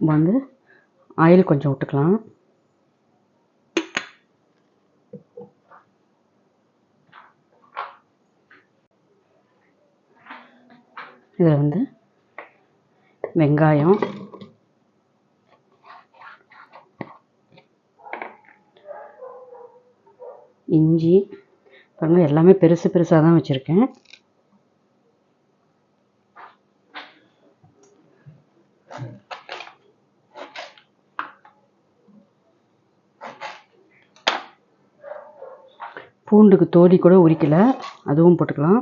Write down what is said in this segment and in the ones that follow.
வந்து ஆயில் கொஞ்சம் விட்டுக்கலாம். இதில் வந்து வெங்காயம். இஞ்சி. பாருங்கள் எல்லாமே பெருசு பெருசாக தான் வச்சுருக்கேன். பூண்டுக்கு தோலி கூட உரிக்கல. அதுவும் போட்டுக்கலாம்.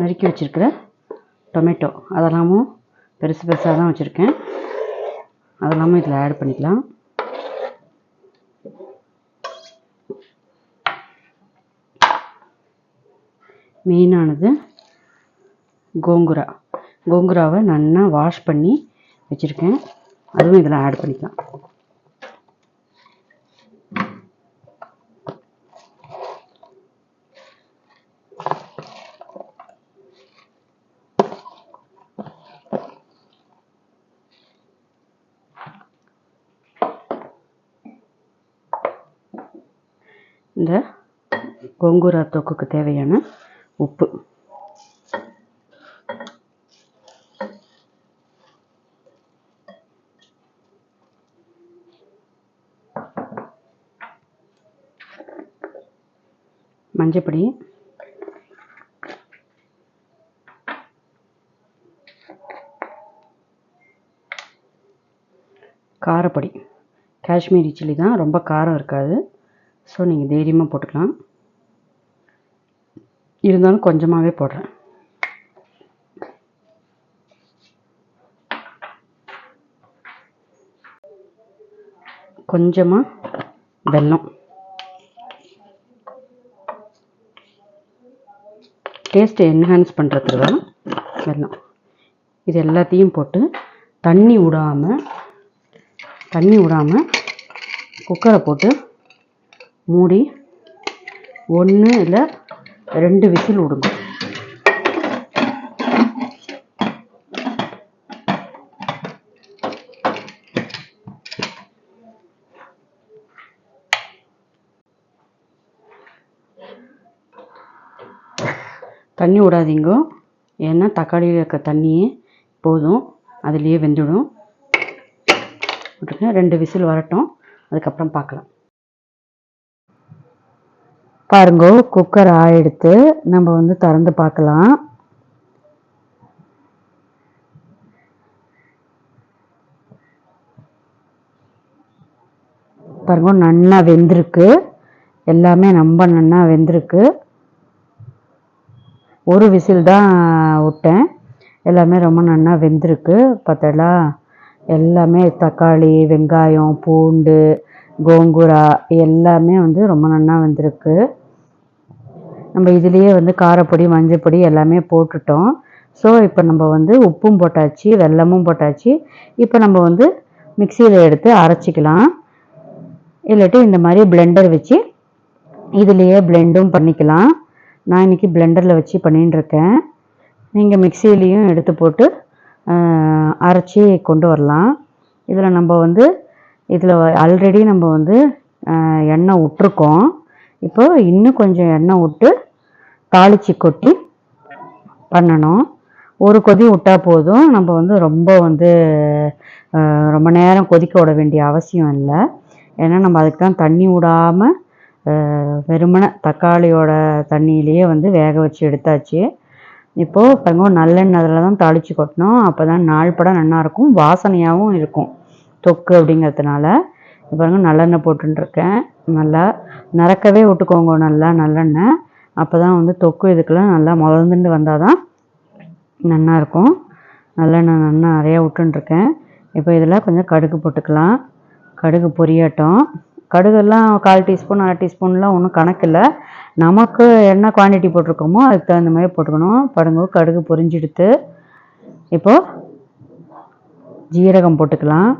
நறுக்கி வச்சுருக்கிற டொமேட்டோ அதெல்லாமும் பெருசு பெருசாக தான் வச்சுருக்கேன். அதெல்லாமும் இதில் ஆட் பண்ணிக்கலாம். மெயினானது கோங்குரா. கோங்குராவை நல்லா வாஷ் பண்ணி வச்சுருக்கேன். அதுவும் இதில் ஆட் பண்ணிக்கலாம். இந்த கொங்குரா தொக்குக்கு தேவையான உப்பு. மஞ்சப்பொடி. காரப்பொடி. காஷ்மீரி சில்லி தான் ரொம்ப காரம் இருக்காது. ஸோ நீங்கள் தைரியமாக போட்டுக்கலாம். இருந்தாலும் கொஞ்சமாகவே போடுறேன். கொஞ்சமாக வெல்லம். டேஸ்ட்டை என்ஹான்ஸ் பண்ணுறதுக்கு தான் வெல்லம். இது எல்லாத்தையும் போட்டு தண்ணி விடாமல் தண்ணி விடாமல் குக்கரை போட்டு மூடி ஒன்று இல்லை ரெண்டு விசில் விடுங்க. தண்ணி விடாதீங்க. ஏன்னா தக்காளியில் இருக்க தண்ணியே போதும். அதுலேயே வெந்துடும். விட்டுருங்க. ரெண்டு விசில் வரட்டும். அதுக்கப்புறம் பார்க்கலாம். பாருங்க குக்கர் ஆயிடுத்து நம்ம வந்து திறந்து பார்க்கலாம். பாருங்க நல்லா வெந்திருக்கு. எல்லாமே ரொம்ப நல்லா வெந்திருக்கு. ஒரு விசில் தான் விட்டேன். எல்லாமே ரொம்ப நல்லா வெந்திருக்கு. பார்த்தலா எல்லாமே தக்காளி வெங்காயம் பூண்டு கோங்குரா எல்லாமே வந்து ரொம்ப நல்லா வந்திருக்கு. நம்ம இதுலேயே வந்து காரப்பொடி மஞ்சப்பொடி எல்லாமே போட்டுட்டோம். ஸோ இப்போ நம்ம வந்து உப்பும் போட்டாச்சு வெல்லமும் போட்டாச்சு. இப்போ நம்ம வந்து மிக்சியில் எடுத்து அரைச்சிக்கலாம். இல்லாட்டி இந்த மாதிரி பிளெண்டர் வச்சு இதுலேயே பிளெண்டும் பண்ணிக்கலாம். நான் இன்றைக்கி பிளெண்டரில் வச்சு பண்ணின்னு இருக்கேன். நீங்கள் மிக்சியிலையும் எடுத்து போட்டு அரைச்சி கொண்டு வரலாம். இதில் நம்ம வந்து இதில் ஆல்ரெடி நம்ம வந்து எண்ணெய் விட்ருக்கோம் இப்போ இன்னும் கொஞ்சம் எண்ணெய் விட்டு தாளித்து கொட்டி பண்ணணும். ஒரு கொதி விட்டால் போதும். நம்ம வந்து ரொம்ப வந்து ரொம்ப நேரம் கொதிக்க விட வேண்டிய அவசியம் இல்லை. ஏன்னா நம்ம அதுக்கு தான் தண்ணி விடாமல் வெறுமனை தக்காளியோட தண்ணியிலேயே வந்து வேக வச்சு எடுத்தாச்சு. இப்போது பாருங்க நல்லெண்ணெய் அதில் தான் தாளித்து கொட்டணும். அப்போ தான் நாள் படம் நல்லாயிருக்கும் வாசனையாகவும் இருக்கும். தொக்கு அப்படிங்கிறதுனால. இப்போ பாருங்க நல்லெண்ணெய் போட்டுருக்கேன் நல்லா நிறக்கவே விட்டுக்கோங்க நல்லா நல்லெண்ணெய். அப்போ தான் வந்து தொக்கு இதுக்கெல்லாம் நல்லா மலர்ந்துட்டு வந்தால் தான் நல்லா இருக்கும் நல்லெண்ணெய் நல்லா நிறையா விட்டுருக்கேன் இப்போ இதில் கொஞ்சம் கடுகு போட்டுக்கலாம். கடுகு பொரியட்டும். கடுகெல்லாம் கால் டீஸ்பூன் அரை டீஸ்பூன்லாம் ஒன்றும் கணக்கில்லை. நமக்கு என்ன குவான்டிட்டி போட்டிருக்கோமோ அதுக்கு தகுந்த மாதிரி போட்டுக்கணும். படுங்க கடுகு பொரிஞ்செடுத்து. இப்போது ஜீரகம் போட்டுக்கலாம்.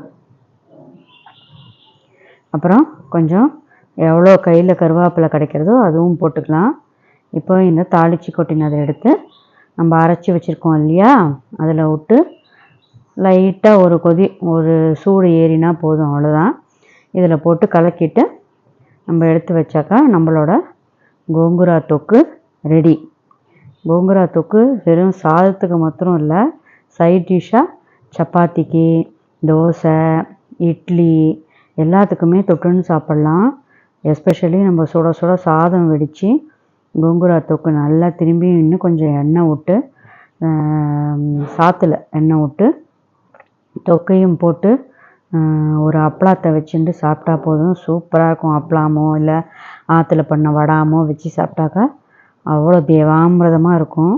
அப்புறம் கொஞ்சம் எவ்வளோ கையில் கருவேப்பிலை கிடைக்கிறதோ அதுவும் போட்டுக்கலாம். இப்போ இந்த தாளிச்சு கொட்டினதை எடுத்து நம்ம அரைச்சி வச்சுருக்கோம் இல்லையா? அதில் விட்டு லைட்டாக ஒரு கொதி ஒரு சூடு ஏறினா போதும் அவ்வளோதான் இதில் போட்டு கலக்கிட்டு நம்ம எடுத்து வச்சாக்கா நம்மளோட கோங்குரா தொக்கு ரெடி கோங்குரா தொக்கு வெறும் சாதத்துக்கு மாத்திரம் இல்லை சைட் டிஷ்ஷாக சப்பாத்திக்கு தோசை இட்லி எல்லாத்துக்குமே தொட்டுன்னு சாப்பிட்லாம். எஸ்பெஷலி நம்ம சுட சுட சாதம் வெடித்து கோங்குரா தொக்கு நல்லா திரும்பி இன்னும் கொஞ்சம் எண்ணெய் விட்டு சாத்தில் எண்ணெய் விட்டு தொக்கையும் போட்டு ஒரு அப்பளத்தை வச்சுட்டு சாப்பிட்டா போதும். சூப்பராக இருக்கும். அப்பளாமோ இல்லை ஆற்றுல பண்ண வடாமோ வச்சு சாப்பிட்டாக்கா அவ்வளோ தேவாமிரதமாக இருக்கும்.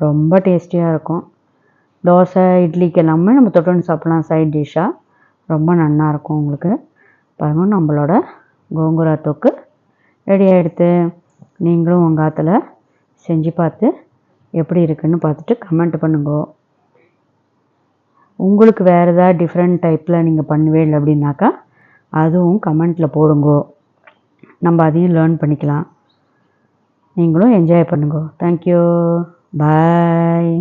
ரொம்ப டேஸ்டியாக இருக்கும். தோசை இட்லிக்கு எல்லாமே நம்ம தொட்டுன்னு சாப்பிட்லாம். சைட் டிஷ்ஷாக ரொம்ப நல்லாயிருக்கும் உங்களுக்கு. பாருங்க நம்மளோட கோங்குரா தொக்கு ரெடி ஆகிடுது நீங்களும் உங்கள் ஆற்றுல செஞ்சு பார்த்து எப்படி இருக்குன்னு பார்த்துட்டு கமெண்ட் பண்ணுங்க. உங்களுக்கு வேறு ஏதாவது டிஃப்ரெண்ட் டைப்பில் நீங்கள் பண்ணுவீங்க அப்படின்னாக்கா அதுவும் கமெண்ட்டில் போடுங்கோ. நம்ம அதையும் லேர்ன் பண்ணிக்கலாம். நீங்களும் என்ஜாய் பண்ணுங்க. Thank you bye